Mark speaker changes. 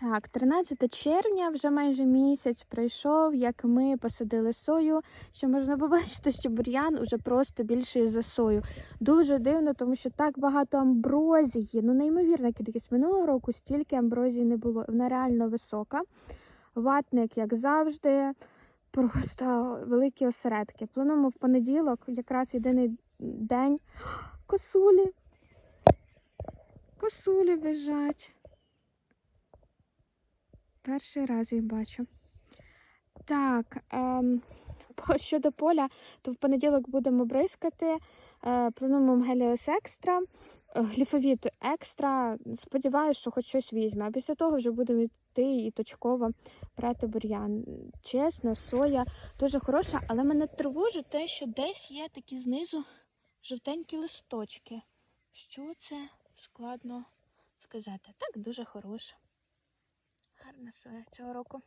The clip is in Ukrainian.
Speaker 1: Так, 13 червня, вже майже місяць пройшов, як ми посадили сою. Що можна побачити, що бур'ян уже просто більший за сою. Дуже дивно, тому що так багато амброзії. Ну, неймовірна кількість. Минулого року стільки амброзії не було. Вона реально висока. Ватник, як завжди, просто великі осередки. Плануємо в понеділок, якраз єдиний день. Косулі. Косулі біжать. Перший раз їх бачу. Так, ем, щодо поля, то в понеділок будемо бризкати. Е, плануємо Геліос Екстра, е, гліфовіт екстра. Сподіваюся, що хоч щось візьме. А після того вже будемо йти і точково брати бур'ян. Чесно, соя дуже хороша, але мене тривожить те, що десь є такі знизу жовтенькі листочки. Що це складно сказати. Так, дуже хороша. Гарна соя цього року.